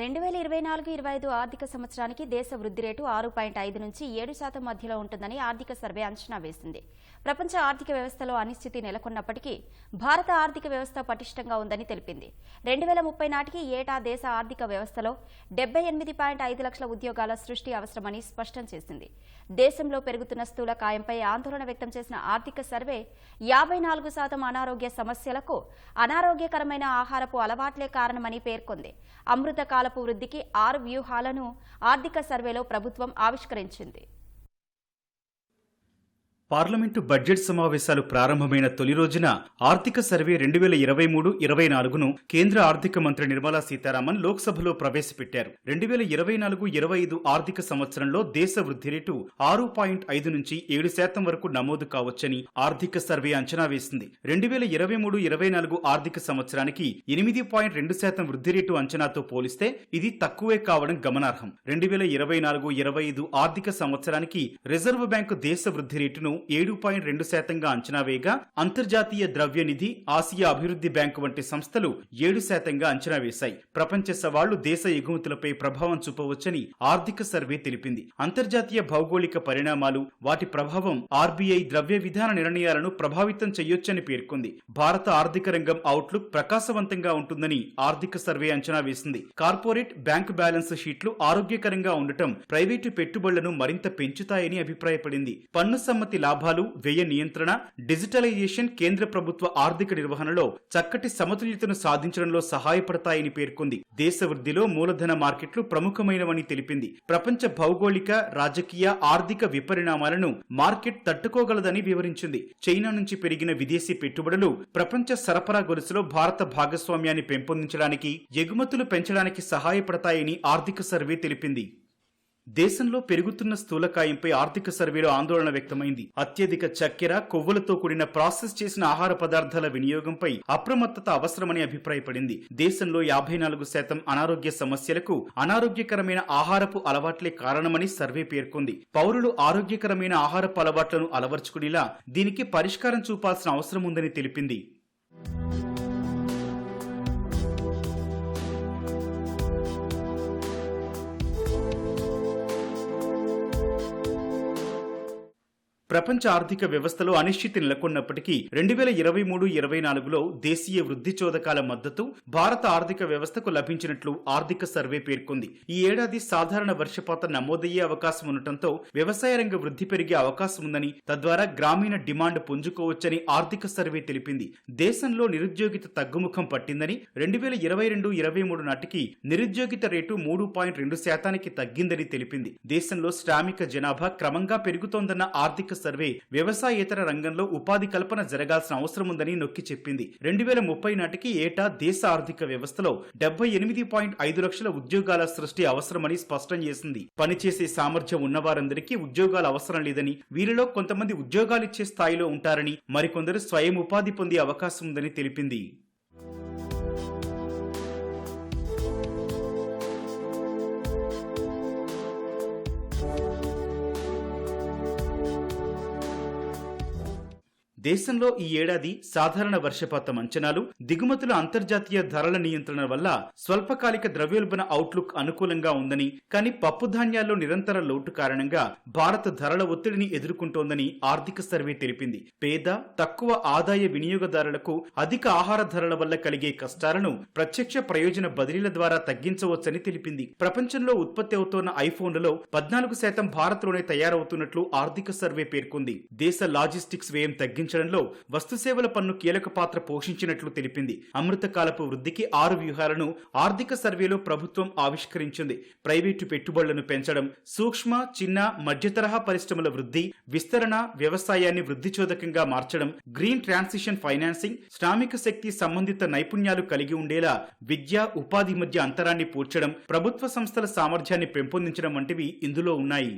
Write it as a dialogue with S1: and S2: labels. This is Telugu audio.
S1: రెండు వేల ఇరవై నాలుగు ఇరవై ఐదు ఆర్థిక సంవత్సరానికి దేశ వృద్ధి రేటు ఆరు పాయింట్ ఐదు నుంచి ఏడు శాతం మధ్యలో ఉంటుందని ఆర్థిక సర్వే అంచనా వేసింది. ప్రపంచ ఆర్థిక వ్యవస్థలో అనిశ్చితి నెలకొన్నప్పటికీ భారత ఆర్థిక వ్యవస్థ పటిష్టంగా ఉందని తెలిపింది. రెండు వేల ముప్పై నాటికి ఏటా దేశ ఆర్థిక వ్యవస్థలో డెబ్బై ఎనిమిది పాయింట్ ఐదు లక్షల ఉద్యోగాల సృష్టి అవసరమని స్పష్టం చేసింది. దేశంలో పెరుగుతున్న స్థూల కాయంపై ఆందోళన వ్యక్తం చేసిన ఆర్థిక సర్వే యాభై నాలుగు శాతం అనారోగ్య సమస్యలకు అనారోగ్యకరమైన ఆహారపు అలవాట్లే కారణమని పేర్కొంది. అమృత కాలపు వృద్ధికి ఆరు వ్యూహాలను ఆర్థిక సర్వేలో ప్రభుత్వం ఆవిష్కరించింది.
S2: పార్లమెంటు బడ్జెట్ సమావేశాలు ప్రారంభమైన తొలి రోజున ఆర్థిక సర్వే రెండు వేల ఇరవై మూడు ఇరవై నాలుగును కేంద్ర ఆర్థిక మంత్రి నిర్మలా సీతారామన్ లోక్సభలో ప్రవేశపెట్టారు. రెండు వేల ఇరవై నాలుగు ఇరవై ఐదు ఆర్థిక సంవత్సరంలో దేశ వృద్ధి రేటు ఆరు పాయింట్ ఐదు నుంచి ఏడు శాతం వరకు నమోదు కావచ్చని ఆర్థిక సర్వే అంచనా వేసింది. రెండు వేల ఇరవై మూడు ఇరవై నాలుగు ఆర్థిక సంవత్సరానికి ఎనిమిది పాయింట్ రెండు శాతం వృద్ధి రేటు అంచనాతో పోలిస్తే ఇది తక్కువే కావడం గమనార్హం. రెండు వేల ఇరవై నాలుగు ఇరవై ఐదు ఆర్థిక సంవత్సరానికి రిజర్వ్ బ్యాంకు దేశ వృద్ధి రేటును ఏడు పాయింట్ రెండు శాతంగా అంచనా వేయగా అంతర్జాతీయ ద్రవ్య నిధి ఆసియా అభివృద్ధి బ్యాంకు వంటి సంస్థలు ఏడు శాతంగా అంచనా వేశాయి. ప్రపంచ సవాళ్ళు దేశ ఎగుమతులపై ప్రభావం చూపవచ్చని ఆర్థిక సర్వే తెలిపింది. అంతర్జాతీయ భౌగోళిక పరిణామాలు వాటి ప్రభావం ఆర్బీఐ ద్రవ్య విధాన నిర్ణయాలను ప్రభావితం చేయొచ్చని పేర్కొంది. భారత ఆర్థిక రంగం అవుట్లుక్ ప్రకాశవంతంగా ఉంటుందని ఆర్థిక సర్వే అంచనా వేసింది. కార్పొరేట్ బ్యాంకు బ్యాలెన్స్ షీట్లు ఆరోగ్యకరంగా ఉండటం ప్రైవేటు పెట్టుబడులను మరింత పెంచుతాయని అభిప్రాయపడింది. పన్ను సమ్మతి లాభాలు వ్యయ నియంత్రణ డిజిటలైజేషన్ కేంద్ర ప్రభుత్వ ఆర్థిక నిర్వహణలో చక్కటి సమతుల్యతను సాధించడంలో సహాయపడతాయని పేర్కొంది. దేశ వృద్ధిలో మూలధన మార్కెట్లు ప్రముఖమైనవని తెలిపింది. ప్రపంచ భౌగోళిక రాజకీయ ఆర్థిక విపరిణామాలను మార్కెట్ తట్టుకోగలదని వివరించింది. చైనా నుంచి పెరిగిన విదేశీ పెట్టుబడులు ప్రపంచ సరఫరా గొలుసులో భారత భాగస్వామ్యాన్ని పెంపొందించడానికి ఎగుమతులు పెంచడానికి సహాయపడతాయని ఆర్థిక సర్వే తెలిపింది. దేశంలో పెరుగుతున్న స్థూలకాయంపై ఆర్థిక సర్వేలో ఆందోళన వ్యక్తమైంది. అత్యధిక చక్కెర కొవ్వులతో కూడిన ప్రాసెస్ చేసిన ఆహార పదార్థాల వినియోగంపై అప్రమత్తత అవసరమని అభిప్రాయపడింది. దేశంలో యాభై నాలుగు శాతం అనారోగ్య సమస్యలకు అనారోగ్యకరమైన ఆహారపు అలవాట్లే కారణమని సర్వే పేర్కొంది. పౌరులు ఆరోగ్యకరమైన ఆహారపు అలవాట్లను అలవర్చుకునేలా దీనికి పరిష్కారం చూపాల్సిన అవసరం ఉందని తెలిపింది. ప్రపంచ ఆర్థిక వ్యవస్థలో అనిశ్చితి నెలకొన్నప్పటికీ రెండు వేల ఇరవై మూడు ఇరవై నాలుగులో దేశీయ వృద్ధి చోదకాల మద్దతు భారత ఆర్థిక వ్యవస్థకు లభించినట్లు ఆర్థిక సర్వే పేర్కొంది. ఈ ఏడాది సాధారణ వర్షపాతం నమోదయ్యే అవకాశం ఉండటంతో వ్యవసాయ రంగ వృద్ధి పెరిగే అవకాశం ఉందని తద్వారా గ్రామీణ డిమాండ్ పుంజుకోవచ్చని ఆర్థిక సర్వే తెలిపింది. దేశంలో నిరుద్యోగిత తగ్గుముఖం పట్టిందని రెండు వేల ఇరవై రెండు ఇరవై మూడు నాటికి నిరుద్యోగిత రేటు మూడు పాయింట్ రెండు శాతానికి తగ్గిందని తెలిపింది. దేశంలో శ్రామిక జనాభా క్రమంగా పెరుగుతోందన్న ఆర్థిక సర్వే వ్యవసాయేతర రంగంలో ఉపాధి కల్పన జరగాల్సిన అవసరం ఉందని నొక్కి చెప్పింది. రెండు వేల ముప్పై నాటికి ఏటా దేశ ఆర్థిక వ్యవస్థలో డెబ్బై ఎనిమిది పాయింట్ ఐదు లక్షల ఉద్యోగాల సృష్టి అవసరమని స్పష్టం చేసింది. పనిచేసే సామర్థ్యం ఉన్నవారందరికీ ఉద్యోగాలు అవసరం లేదని వీరిలో కొంతమంది ఉద్యోగాలిచ్చే స్థాయిలో ఉంటారని మరికొందరు స్వయం ఉపాధి పొందే అవకాశం ఉందని తెలిపింది. దేశంలో ఈ ఏడాది సాధారణ వర్షపాతం అంచనాలు దిగుమతుల అంతర్జాతీయ ధరల నియంత్రణ వల్ల స్వల్పకాలిక ద్రవ్యోల్బణ అవుట్లుక్ అనుకూలంగా ఉందని కానీ పప్పు ధాన్యాల్లో నిరంతర లోటు కారణంగా భారత ధరల ఒత్తిడిని ఎదుర్కొంటోందని ఆర్థిక సర్వే తెలిపింది. పేద తక్కువ ఆదాయ వినియోగదారులకు అధిక ఆహార ధరల వల్ల కలిగే కష్టాలను ప్రత్యక్ష ప్రయోజన బదిలీల ద్వారా తగ్గించవచ్చని తెలిపింది. ప్రపంచంలో ఉత్పత్తి అవుతోన్న ఐఫోన్లలో పద్నాలుగు శాతం భారత్లోనే తయారవుతున్నట్లు ఆర్థిక సర్వే పేర్కొంది. దేశ లాజిస్టిక్స్ వ్యయం తగ్గించడంలో వస్తుసేవల పన్ను కీలక పాత్ర పోషించినట్లు తెలిపింది. అమృతకాలపు వృద్ధికి ఆరు వ్యూహాలను ఆర్థిక సర్వేలో ప్రభుత్వం ఆవిష్కరించింది. ప్రైవేటు పెట్టుబడులను పెంచడం సూక్ష్మ చిన్న మధ్యతరహా పరిశ్రమల వృద్ధి విస్తరణ వ్యవసాయాన్ని వృద్ధిచోదకంగా మార్చడం గ్రీన్ ట్రాన్సిషన్ ఫైనాన్సింగ్ శ్రామిక శక్తి సంబంధిత నైపుణ్యాలు కలిగి ఉండేలా విద్య ఉపాధి మధ్య అంతరాన్ని పూడ్చడం ప్రభుత్వ సంస్థల సామర్థ్యాన్ని పెంపొందించడం వంటివి ఇందులో ఉన్నాయి.